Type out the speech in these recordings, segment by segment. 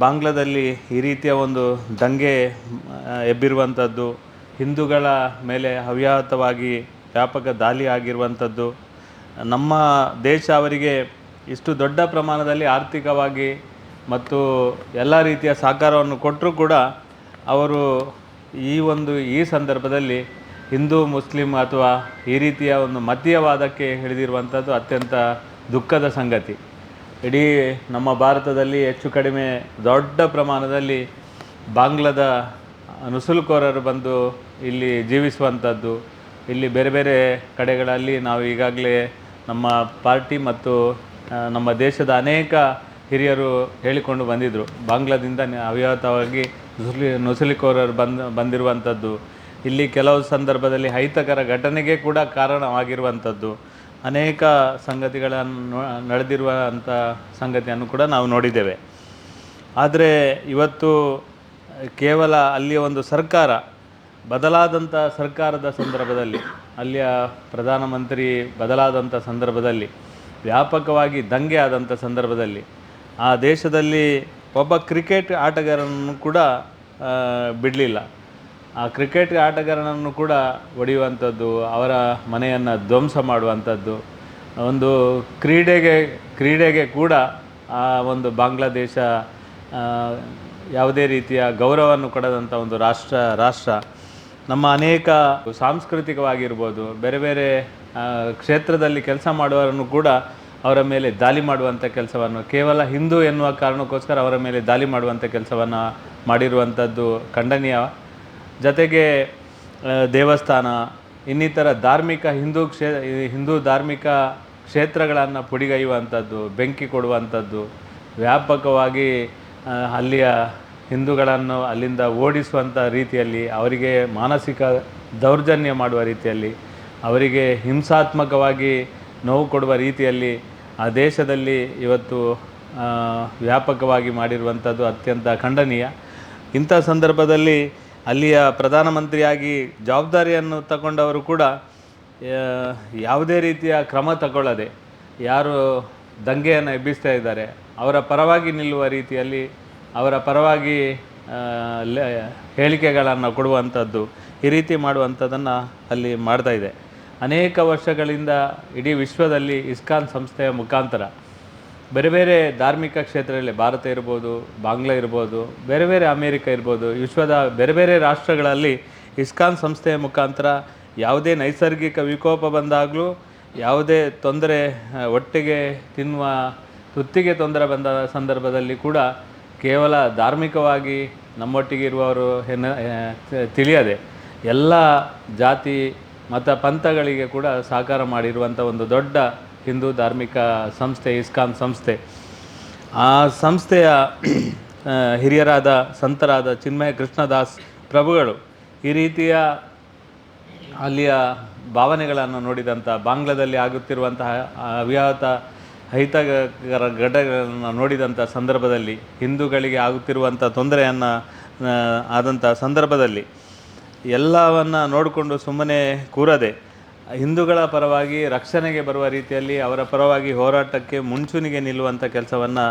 ಬಾಂಗ್ಲಾದಲ್ಲಿ ಈ ರೀತಿಯ ಒಂದು ದಂಗೆ ಎಬ್ಬಿರುವಂಥದ್ದು, ಹಿಂದೂಗಳ ಮೇಲೆ ಅವ್ಯಾಹತವಾಗಿ ವ್ಯಾಪಕ ದಾಳಿ ಆಗಿರುವಂಥದ್ದು, ನಮ್ಮ ದೇಶ ಅವರಿಗೆ ಇಷ್ಟು ದೊಡ್ಡ ಪ್ರಮಾಣದಲ್ಲಿ ಆರ್ಥಿಕವಾಗಿ ಮತ್ತು ಎಲ್ಲ ರೀತಿಯ ಸಹಕಾರವನ್ನು ಕೊಟ್ಟರೂ ಕೂಡ ಅವರು ಈ ಒಂದು, ಈ ಸಂದರ್ಭದಲ್ಲಿ ಹಿಂದೂ, ಮುಸ್ಲಿಂ ಅಥವಾ ಈ ರೀತಿಯ ಒಂದು ಮತೀಯವಾದಕ್ಕೆ ಹಿಡಿದಿರುವಂಥದ್ದು ಅತ್ಯಂತ ದುಃಖದ ಸಂಗತಿ. ಇಡೀ ನಮ್ಮ ಭಾರತದಲ್ಲಿ ಹೆಚ್ಚು ಕಡಿಮೆ ದೊಡ್ಡ ಪ್ರಮಾಣದಲ್ಲಿ ಬಾಂಗ್ಲಾದ ನುಸುಲುಕೋರರು ಬಂದು ಇಲ್ಲಿ ಜೀವಿಸುವಂಥದ್ದು. ಇಲ್ಲಿ ಬೇರೆ ಬೇರೆ ಕಡೆಗಳಲ್ಲಿ ನಾವು ಈಗಾಗಲೇ ನಮ್ಮ ಪಾರ್ಟಿ ಮತ್ತು ನಮ್ಮ ದೇಶದ ಅನೇಕ ಹಿರಿಯರು ಹೇಳಿಕೊಂಡು ಬಂದಿದ್ದರು ಬಾಂಗ್ಲಾದಿಂದ ಅವ್ಯಾತವಾಗಿ ನುಸುಲಿ ನುಸುಲಿಕೋರರು ಬಂದು, ಬಂದಿರುವಂಥದ್ದು. ಇಲ್ಲಿ ಕೆಲವು ಸಂದರ್ಭದಲ್ಲಿ ಅಹಿತಕರ ಘಟನೆಗೆ ಕೂಡ ಕಾರಣವಾಗಿರುವಂಥದ್ದು. ಅನೇಕ ಸಂಗತಿಗಳನ್ನು ನಡೆದಿರುವಂಥ ಸಂಗತಿಯನ್ನು ಕೂಡ ನಾವು ನೋಡಿದ್ದೇವೆ. ಆದರೆ ಇವತ್ತು ಕೇವಲ ಅಲ್ಲಿಯ ಒಂದು ಸರ್ಕಾರ, ಬದಲಾದಂಥ ಸರ್ಕಾರದ ಸಂದರ್ಭದಲ್ಲಿ, ಅಲ್ಲಿಯ ಪ್ರಧಾನಮಂತ್ರಿ ಬದಲಾದಂಥ ಸಂದರ್ಭದಲ್ಲಿ, ವ್ಯಾಪಕವಾಗಿ ದಂಗೆ ಆದಂಥ ಸಂದರ್ಭದಲ್ಲಿ, ಆ ದೇಶದಲ್ಲಿ ಒಬ್ಬ ಕ್ರಿಕೆಟ್ ಆಟಗಾರನನ್ನು ಕೂಡ ಬಿಡಲಿಲ್ಲ. ಆ ಕ್ರಿಕೆಟ್ ಆಟಗಾರನನ್ನು ಕೂಡ ಹೊಡೆಯುವಂಥದ್ದು ಅವರ ಮನೆಯನ್ನು ಧ್ವಂಸ ಮಾಡುವಂಥದ್ದು, ಒಂದು ಕ್ರೀಡೆಗೆ ಕ್ರೀಡೆಗೆ ಕೂಡ ಆ ಒಂದು ಬಾಂಗ್ಲಾದೇಶ ಯಾವುದೇ ರೀತಿಯ ಗೌರವವನ್ನು ಕೊಡದಂಥ ಒಂದು ರಾಷ್ಟ್ರ ರಾಷ್ಟ್ರ. ನಮ್ಮ ಅನೇಕ ಸಾಂಸ್ಕೃತಿಕವಾಗಿರ್ಬೋದು, ಬೇರೆ ಬೇರೆ ಕ್ಷೇತ್ರದಲ್ಲಿ ಕೆಲಸ ಮಾಡುವವರನ್ನು ಕೂಡ ಅವರ ಮೇಲೆ ದಾಳಿ ಮಾಡುವಂಥ ಕೆಲಸವನ್ನು, ಕೇವಲ ಹಿಂದೂ ಎನ್ನುವ ಕಾರಣಕ್ಕೋಸ್ಕರ ಅವರ ಮೇಲೆ ದಾಳಿ ಮಾಡುವಂಥ ಕೆಲಸವನ್ನು ಮಾಡಿರುವಂಥದ್ದು ಖಂಡನೀಯ ಜೊತೆಗೆ ದೇವಸ್ಥಾನ, ಇನ್ನಿತರ ಧಾರ್ಮಿಕ ಹಿಂದೂ ಕ್ಷೇ, ಹಿಂದೂ ಧಾರ್ಮಿಕ ಕ್ಷೇತ್ರಗಳನ್ನು ಪುಡಿಗೈಯುವಂಥದ್ದು, ಬೆಂಕಿ ಕೊಡುವಂಥದ್ದು, ವ್ಯಾಪಕವಾಗಿ ಅಲ್ಲಿಯ ಹಿಂದೂಗಳನ್ನು ಅಲ್ಲಿಂದ ಓಡಿಸುವಂಥ ರೀತಿಯಲ್ಲಿ, ಅವರಿಗೆ ಮಾನಸಿಕ ದೌರ್ಜನ್ಯ ಮಾಡುವ ರೀತಿಯಲ್ಲಿ, ಅವರಿಗೆ ಹಿಂಸಾತ್ಮಕವಾಗಿ ನೋವು ಕೊಡುವ ರೀತಿಯಲ್ಲಿ, ಆ ದೇಶದಲ್ಲಿ ಇವತ್ತು ವ್ಯಾಪಕವಾಗಿ ಮಾಡಿರುವಂಥದ್ದು ಅತ್ಯಂತ ಖಂಡನೀಯ. ಇಂಥ ಸಂದರ್ಭದಲ್ಲಿ ಅಲ್ಲಿಯ ಪ್ರಧಾನಮಂತ್ರಿಯಾಗಿ ಜವಾಬ್ದಾರಿಯನ್ನು ತಗೊಂಡವರು ಕೂಡ ಯಾವುದೇ ರೀತಿಯ ಕ್ರಮ ತಗೊಳ್ಳದೆ ಯಾರು ದಂಗೆಯನ್ನು ಎಬ್ಬಿಸ್ತಾ ಇದ್ದಾರೆ, ಅವರ ಪರವಾಗಿ ನಿಲ್ಲುವ ರೀತಿಯಲ್ಲಿ ಅವರ ಪರವಾಗಿ ಹೇಳಿಕೆಗಳನ್ನು ಕೊಡುವಂಥದ್ದು ಈ ರೀತಿ ಮಾಡುವಂಥದ್ದನ್ನು ಅಲ್ಲಿ ಮಾಡ್ತಾ ಇದೆ. ಅನೇಕ ವರ್ಷಗಳಿಂದ ಇಡೀ ವಿಶ್ವದಲ್ಲಿ ಇಸ್ಕಾನ್ ಸಂಸ್ಥೆಯ ಮುಖಾಂತರ ಬೇರೆ ಬೇರೆ ಧಾರ್ಮಿಕ ಕ್ಷೇತ್ರದಲ್ಲಿ ಭಾರತ ಇರ್ಬೋದು, ಬಾಂಗ್ಲಾ ಇರ್ಬೋದು, ಬೇರೆ ಬೇರೆ ಅಮೇರಿಕ ಇರ್ಬೋದು, ವಿಶ್ವದ ಬೇರೆ ಬೇರೆ ರಾಷ್ಟ್ರಗಳಲ್ಲಿ ಇಸ್ಕಾನ್ ಸಂಸ್ಥೆಯ ಮುಖಾಂತರ ಯಾವುದೇ ನೈಸರ್ಗಿಕ ವಿಕೋಪ ಬಂದಾಗಲೂ ಯಾವುದೇ ತೊಂದರೆ ಒಟ್ಟಿಗೆ ತಿನ್ನುವ, ತುತ್ತಿಗೆ ತೊಂದರೆ ಬಂದ ಸಂದರ್ಭದಲ್ಲಿ ಕೂಡ ಕೇವಲ ಧಾರ್ಮಿಕವಾಗಿ ನಮ್ಮೊಟ್ಟಿಗೆ ಇರುವವರು ಎನ್ನ ತಿಳಿಯದೆ. ಎಲ್ಲ ಜಾತಿ, ಮತ, ಪಂಥಗಳಿಗೆ ಕೂಡ ಸಹಕಾರ ಮಾಡಿರುವಂಥ ಒಂದು ದೊಡ್ಡ ಹಿಂದೂ ಧಾರ್ಮಿಕ ಸಂಸ್ಥೆ, ಇಸ್ಕಾನ್ ಸಂಸ್ಥೆ. ಆ ಸಂಸ್ಥೆಯ ಹಿರಿಯರಾದ ಸಂತರಾದ ಚಿನ್ಮಯ ಕೃಷ್ಣದಾಸ್ ಪ್ರಭುಗಳು ಈ ರೀತಿಯ ಅಲ್ಲಿಯ ಭಾವನೆಗಳನ್ನು ನೋಡಿದಂಥ, ಬಾಂಗ್ಲಾದಲ್ಲಿ ಆಗುತ್ತಿರುವಂತಹ ಅವ್ಯಾಹತ ಅಹಿತಕರ ಘಟಗಳನ್ನು ನೋಡಿದಂಥ ಸಂದರ್ಭದಲ್ಲಿ, ಹಿಂದೂಗಳಿಗೆ ಆಗುತ್ತಿರುವಂಥ ತೊಂದರೆಯನ್ನು ಆದಂಥ ಸಂದರ್ಭದಲ್ಲಿ ಎಲ್ಲವನ್ನು ನೋಡಿಕೊಂಡು ಸುಮ್ಮನೆ ಕೂರದೆ ಹಿಂದೂಗಳ ಪರವಾಗಿ, ರಕ್ಷಣೆಗೆ ಬರುವ ರೀತಿಯಲ್ಲಿ ಅವರ ಪರವಾಗಿ ಹೋರಾಟಕ್ಕೆ ಮುಂಚೂಣಿಗೆ ನಿಲ್ಲುವಂಥ ಕೆಲಸವನ್ನು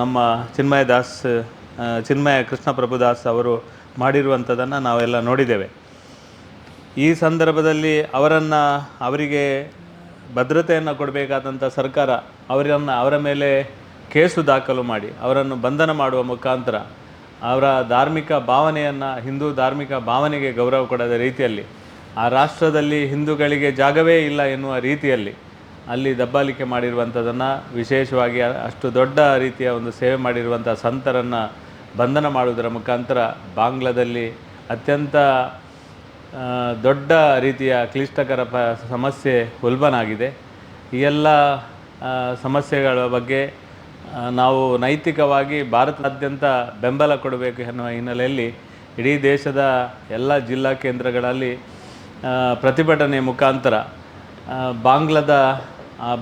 ನಮ್ಮ ಚಿನ್ಮಯ ದಾಸ್ ಚಿನ್ಮಯ ಕೃಷ್ಣ ಪ್ರಭುದಾಸ್ ಅವರು ಮಾಡಿರುವಂಥದ್ದನ್ನು ನಾವೆಲ್ಲ ನೋಡಿದ್ದೇವೆ. ಈ ಸಂದರ್ಭದಲ್ಲಿ ಅವರನ್ನು, ಅವರಿಗೆ ಭದ್ರತೆಯನ್ನು ಕೊಡಬೇಕಾದಂಥ ಸರ್ಕಾರ ಅವರನ್ನು ಅವರ ಮೇಲೆ ಕೇಸು ದಾಖಲು ಮಾಡಿ, ಅವರನ್ನು ಬಂಧನ ಮಾಡುವ ಮುಖಾಂತರ ಅವರ ಧಾರ್ಮಿಕ ಭಾವನೆಯನ್ನು, ಹಿಂದೂ ಧಾರ್ಮಿಕ ಭಾವನೆಗೆ ಗೌರವ ಕೊಡದ ರೀತಿಯಲ್ಲಿ ಆ ರಾಷ್ಟ್ರದಲ್ಲಿ ಹಿಂದೂಗಳಿಗೆ ಜಾಗವೇ ಇಲ್ಲ ಎನ್ನುವ ರೀತಿಯಲ್ಲಿ ಅಲ್ಲಿ ದಬ್ಬಾಲಿಕೆ ಮಾಡಿರುವಂಥದ್ದನ್ನು, ವಿಶೇಷವಾಗಿ ಅಷ್ಟು ದೊಡ್ಡ ರೀತಿಯ ಒಂದು ಸೇವೆ ಮಾಡಿರುವಂಥ ಸಂತರನ್ನು ಬಂಧನ ಮಾಡುವುದರ ಮುಖಾಂತರ ಬಾಂಗ್ಲಾದಲ್ಲಿ ಅತ್ಯಂತ ದೊಡ್ಡ ರೀತಿಯ ಕ್ಲಿಷ್ಟಕರ ಪ, ಸಮಸ್ಯೆ ಉಲ್ಬನಾಗಿದೆ ಈ ಎಲ್ಲ ಸಮಸ್ಯೆಗಳ ಬಗ್ಗೆ ನಾವು ನೈತಿಕವಾಗಿ ಭಾರತದಾದ್ಯಂತ ಬೆಂಬಲ ಕೊಡಬೇಕು ಎನ್ನುವ ಹಿನ್ನೆಲೆಯಲ್ಲಿ ಇಡೀ ದೇಶದ ಎಲ್ಲ ಜಿಲ್ಲಾ ಕೇಂದ್ರಗಳಲ್ಲಿ ಪ್ರತಿಭಟನೆ ಮುಖಾಂತರ ಬಾಂಗ್ಲದ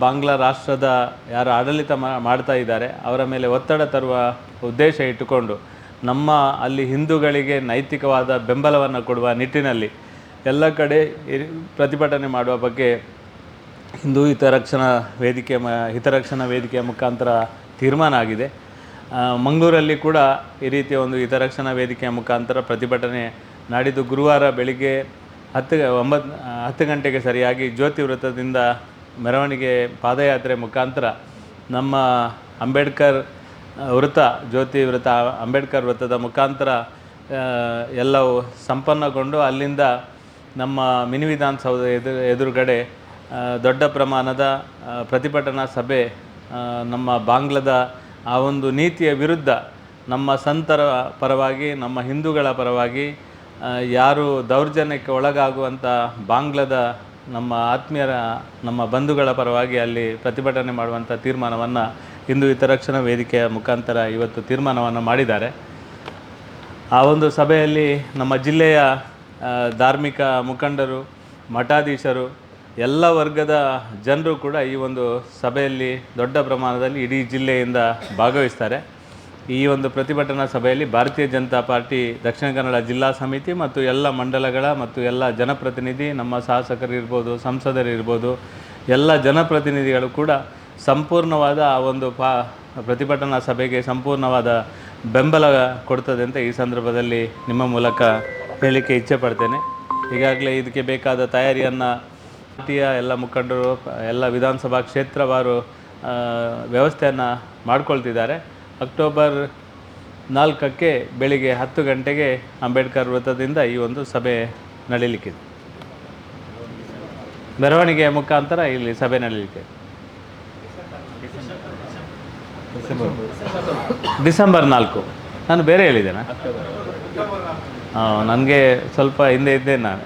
ಬಾಂಗ್ಲಾ ರಾಷ್ಟ್ರದ ಯಾರು ಆಡಳಿತ ಮಾಡ್ತಾ ಇದ್ದಾರೆ, ಅವರ ಮೇಲೆ ಒತ್ತಡ ತರುವ ಉದ್ದೇಶ ಇಟ್ಟುಕೊಂಡು, ನಮ್ಮ ಅಲ್ಲಿ ಹಿಂದೂಗಳಿಗೆ ನೈತಿಕವಾದ ಬೆಂಬಲವನ್ನು ಕೊಡುವ ನಿಟ್ಟಿನಲ್ಲಿ ಎಲ್ಲ ಕಡೆ ಪ್ರತಿಭಟನೆ ಮಾಡುವ ಬಗ್ಗೆ ಹಿಂದೂ ಹಿತರಕ್ಷಣಾ ವೇದಿಕೆ ಮ, ಹಿತರಕ್ಷಣಾ ವೇದಿಕೆಯ ಮುಖಾಂತರ ತೀರ್ಮಾನ ಆಗಿದೆ. ಮಂಗಳೂರಲ್ಲಿ ಕೂಡ ಈ ರೀತಿಯ ಒಂದು ಹಿತರಕ್ಷಣಾ ವೇದಿಕೆಯ ಮುಖಾಂತರ ಪ್ರತಿಭಟನೆ ನಾಡಿದ್ದು ಗುರುವಾರ ಬೆಳಿಗ್ಗೆ ಹತ್ತು ಒಂಬತ್ತು ಹತ್ತು ಗಂಟೆಗೆ ಸರಿಯಾಗಿ ಜ್ಯೋತಿ ವೃತ್ತದಿಂದ ಮೆರವಣಿಗೆ ಪಾದಯಾತ್ರೆ ಮುಖಾಂತರ ನಮ್ಮ ಅಂಬೇಡ್ಕರ್ ವೃತ್ತ, ಜ್ಯೋತಿ ವೃತ್ತ, ಅಂಬೇಡ್ಕರ್ ವೃತ್ತದ ಮುಖಾಂತರ ಎಲ್ಲವೂ ಸಂಪನ್ನಗೊಂಡು ಅಲ್ಲಿಂದ ನಮ್ಮ ಮಿನಿ ವಿಧಾನಸೌಧ ಎದುರು, ಎದುರುಗಡೆ ದೊಡ್ಡ ಪ್ರಮಾಣದ ಪ್ರತಿಭಟನಾ ಸಭೆ ನಮ್ಮ ಬಾಂಗ್ಲದ ಆ ಒಂದು ನೀತಿಯ ವಿರುದ್ಧ ನಮ್ಮ ಸಂತರ ಪರವಾಗಿ, ನಮ್ಮ ಹಿಂದೂಗಳ ಪರವಾಗಿ ಯಾರು ದೌರ್ಜನ್ಯಕ್ಕೆ ಒಳಗಾಗುವಂಥ ಬಾಂಗ್ಲದ ನಮ್ಮ ಆತ್ಮೀಯರ, ನಮ್ಮ ಬಂಧುಗಳ ಪರವಾಗಿ ಅಲ್ಲಿ ಪ್ರತಿಭಟನೆ ಮಾಡುವಂಥ ತೀರ್ಮಾನವನ್ನು ಹಿಂದೂ ಹಿತರಕ್ಷಣಾ ವೇದಿಕೆಯ ಮುಖಾಂತರ ಇವತ್ತು ತೀರ್ಮಾನವನ್ನು ಮಾಡಿದ್ದಾರೆ. ಆ ಒಂದು ಸಭೆಯಲ್ಲಿ ನಮ್ಮ ಜಿಲ್ಲೆಯ ಧಾರ್ಮಿಕ ಮುಖಂಡರು, ಮಠಾಧೀಶರು, ಎಲ್ಲ ವರ್ಗದ ಜನರು ಕೂಡ ಈ ಒಂದು ಸಭೆಯಲ್ಲಿ ದೊಡ್ಡ ಪ್ರಮಾಣದಲ್ಲಿ ಇಡೀ ಜಿಲ್ಲೆಯಿಂದ ಭಾಗವಹಿಸ್ತಾರೆ. ಈ ಒಂದು ಪ್ರತಿಭಟನಾ ಸಭೆಯಲ್ಲಿ ಭಾರತೀಯ ಜನತಾ ಪಾರ್ಟಿ, ದಕ್ಷಿಣ ಕನ್ನಡ ಜಿಲ್ಲಾ ಸಮಿತಿ ಮತ್ತು ಎಲ್ಲ ಮಂಡಲಗಳ ಮತ್ತು ಎಲ್ಲ ಜನಪ್ರತಿನಿಧಿ, ನಮ್ಮ ಶಾಸಕರು ಇರ್ಬೋದು, ಸಂಸದರು ಇರ್ಬೋದು, ಎಲ್ಲ ಜನಪ್ರತಿನಿಧಿಗಳು ಕೂಡ ಸಂಪೂರ್ಣವಾದ ಆ ಒಂದು ಪಾ, ಪ್ರತಿಭಟನಾ ಸಭೆಗೆ ಸಂಪೂರ್ಣವಾದ ಬೆಂಬಲ ಕೊಡ್ತದೆ ಅಂತ ಈ ಸಂದರ್ಭದಲ್ಲಿ ನಿಮ್ಮ ಮೂಲಕ ಹೇಳಲಿಕ್ಕೆ ಇಚ್ಛೆ ಪಡ್ತೇನೆ. ಈಗಾಗಲೇ ಇದಕ್ಕೆ ಬೇಕಾದ ತಯಾರಿಯನ್ನು ಪಾರ್ಟಿಯ ಎಲ್ಲ ಮುಖಂಡರು, ಎಲ್ಲ ವಿಧಾನಸಭಾ ಕ್ಷೇತ್ರವಾರು ವ್ಯವಸ್ಥೆಯನ್ನು ಮಾಡ್ಕೊಳ್ತಿದ್ದಾರೆ. ಅಕ್ಟೋಬರ್ ನಾಲ್ಕಕ್ಕೆ ಬೆಳಿಗ್ಗೆ ಹತ್ತು ಗಂಟೆಗೆ ಅಂಬೇಡ್ಕರ್ ವೃತ್ತದಿಂದ ಈ ಒಂದು ಸಭೆ ನಡೀಲಿಕ್ಕಿದೆ. ಮೆರವಣಿಗೆಯ ಮುಖಾಂತರ ಇಲ್ಲಿ ಸಭೆ ನಡೀಲಿಕ್ಕೆ ಡಿಸೆಂಬರ್ ನಾಲ್ಕು. ನಾನು ಬೇರೆ ಹೇಳಿದ್ದೇನಾ? ನನಗೆ ಸ್ವಲ್ಪ ಹಿಂದೆ ಇದ್ದೆ ನಾನು.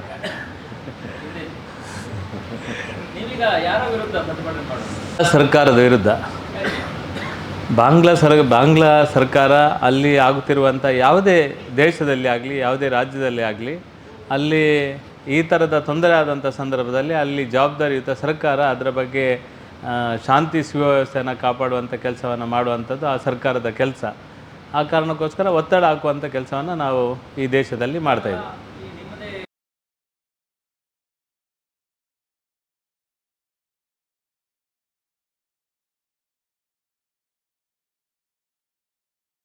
ಸರ್ಕಾರದ ವಿರುದ್ಧ. ಬಾಂಗ್ಲಾ ಸರ್, ಬಾಂಗ್ಲಾ ಸರ್ಕಾರ ಅಲ್ಲಿ ಆಗುತ್ತಿರುವಂಥ ಯಾವುದೇ ದೇಶದಲ್ಲಿ ಆಗಲಿ, ಯಾವುದೇ ರಾಜ್ಯದಲ್ಲಿ ಆಗಲಿ, ಅಲ್ಲಿ ಈ ಥರದ ತೊಂದರೆ ಆದಂಥ ಸಂದರ್ಭದಲ್ಲಿ ಅಲ್ಲಿ ಜವಾಬ್ದಾರಿಯುತ ಸರ್ಕಾರ ಅದರ ಬಗ್ಗೆ ಶಾಂತಿ ಸುವ್ಯವಸ್ಥೆಯನ್ನು ಕಾಪಾಡುವಂಥ ಕೆಲಸವನ್ನು ಮಾಡುವಂಥದ್ದು ಆ ಸರ್ಕಾರದ ಕೆಲಸ. ಆ ಕಾರಣಕ್ಕೋಸ್ಕರ ಒತ್ತಡ ಹಾಕುವಂಥ ಕೆಲಸವನ್ನು ನಾವು ಈ ದೇಶದಲ್ಲಿ ಮಾಡ್ತಾಯಿದ್ದೀವಿ